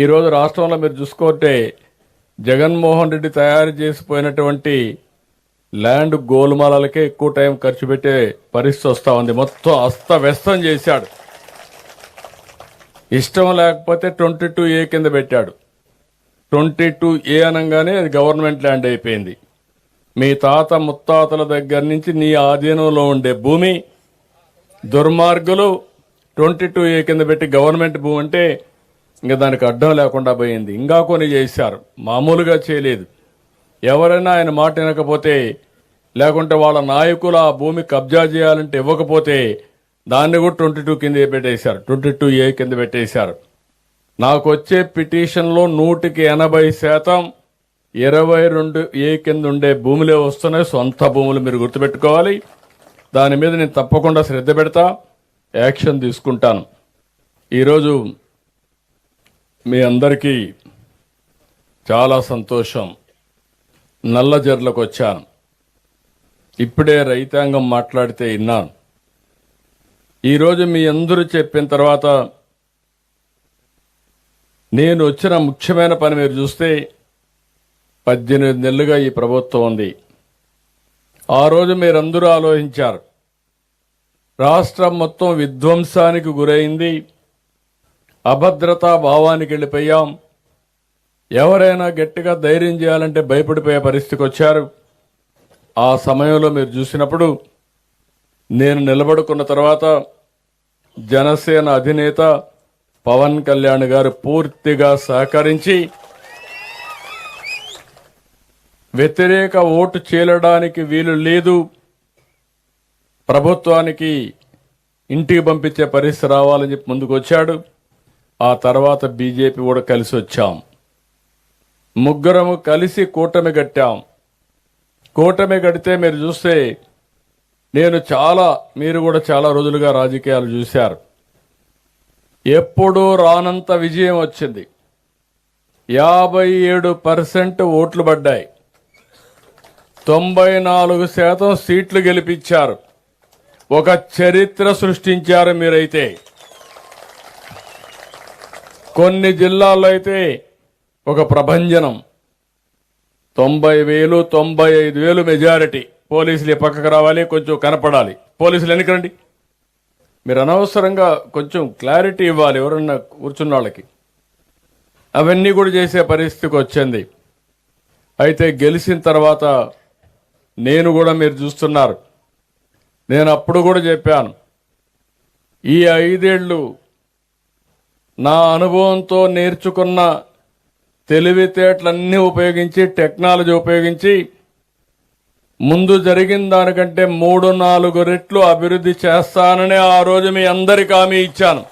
ఈరోజు రాష్ట్రంలో మీరు చూసుకుంటే జగన్మోహన్ రెడ్డి తయారు చేసిపోయినటువంటి ల్యాండ్ గోల్మాలకే ఎక్కువ టైం ఖర్చు పెట్టే పరిస్థితి వస్తూ ఉంది. మొత్తం అస్తవ్యస్తం చేశాడు. ఇష్టం లేకపోతే ట్వంటీ టూ ఏ కింద పెట్టాడు. ట్వంటీ టూ ఏ అనగానే అది గవర్నమెంట్ ల్యాండ్ అయిపోయింది. మీ తాత ముత్తాతల దగ్గర నుంచి నీ ఆధీనంలో ఉండే భూమి దుర్మార్గులు ట్వంటీ టూ ఏ కింద పెట్టి గవర్నమెంట్ భూమి అంటే ఇంకా దానికి అడ్డం లేకుండా పోయింది. ఇంకా కొన్ని చేశారు. మామూలుగా చేయలేదు. ఎవరైనా ఆయన మాట వినకపోతే లేకుంటే వాళ్ళ నాయకులు ఆ భూమి కబ్జా చేయాలంటే ఇవ్వకపోతే దాన్ని కూడా ట్వంటీ టూ కింద పెట్టేశారు. ట్వంటీ టూ ఏ కింద పెట్టేశారు. నాకు వచ్చే పిటిషన్లో నూటికి ఎనభై శాతం ఇరవై రెండు ఏ కింద ఉండే భూములే వస్తున్నాయి. సొంత భూములు మీరు గుర్తుపెట్టుకోవాలి. దాని మీద నేను తప్పకుండా శ్రద్ధ పెడతా యాక్షన్ తీసుకుంటాను. ఈరోజు మీ అందరికీ చాలా సంతోషం. నల్లజర్లకు వచ్చాను. ఇప్పుడే రైతాంగం మాట్లాడితే విన్నాను. ఈరోజు మీ అందరూ చెప్పిన తర్వాత నేను వచ్చిన ముఖ్యమైన పని మీరు చూస్తే పద్దెనిమిది నెలలుగా ఈ ప్రభుత్వం ఉంది. ఆ రోజు మీరందరూ ఆలోచించారు. రాష్ట్రం మొత్తం విధ్వంసానికి గురైంది. అభద్రతా భావానికి వెళ్ళిపోయాం ఎవరైనా గట్టిగా ధైర్యం చేయాలంటే భయపడిపోయే పరిస్థితికి వచ్చారు. ఆ సమయంలో మీరు చూసినప్పుడు నేను నిలబడుకున్న తర్వాత జనసేన అధినేత పవన్ కళ్యాణ్ గారు పూర్తిగా సహకరించి వ్యతిరేక ఓటు చీలడానికి వీలు లేదు. ప్రభుత్వానికి ఇంటికి పంపించే పరిస్థితి రావాలని చెప్పి ముందుకు వచ్చాడు. ఆ తర్వాత బీజేపీ కూడా కలిసి వచ్చాం. ముగ్గురము కలిసి కూటమి కట్టాం. కూటమి కడితే మీరు చూస్తే నేను చాలా మీరు కూడా చాలా రోజులుగా రాజకీయాలు చూశారు. ఎప్పుడూ రానంత విజయం వచ్చింది. యాభై ఏడు పర్సెంట్ ఓట్లు పడ్డాయి. తొంభై నాలుగు శాతం సీట్లు గెలిపించారు. ఒక చరిత్ర సృష్టించారు మీరైతే. కొన్ని జిల్లాల్లో అయితే ఒక ప్రభంజనం. తొంభై వేలు తొంభై ఐదు వేలు మెజారిటీ. పోలీసులు ఈ పక్కకు రావాలి కొంచెం కనపడాలి. పోలీసులు ఎన్నికరండి మీరు అనవసరంగా కొంచెం క్లారిటీ ఇవ్వాలి ఎవరన్నా కూర్చున్న వాళ్ళకి అవన్నీ కూడా చేసే పరిస్థితికి వచ్చింది. అయితే గెలిచిన తర్వాత నేను కూడా మీరు చూస్తున్నారు. నేను అప్పుడు కూడా చెప్పాను. ఈ ఐదేళ్ళు నా అనుభవంతో నేర్చుకున్న తెలివితేటలన్నీ ఉపయోగించి టెక్నాలజీ ఉపయోగించి ముందు జరిగిన దానికంటే మూడు నాలుగు రెట్లు అభివృద్ధి చేస్తానని ఆ రోజు మీ అందరికి హామీ ఇచ్చాను.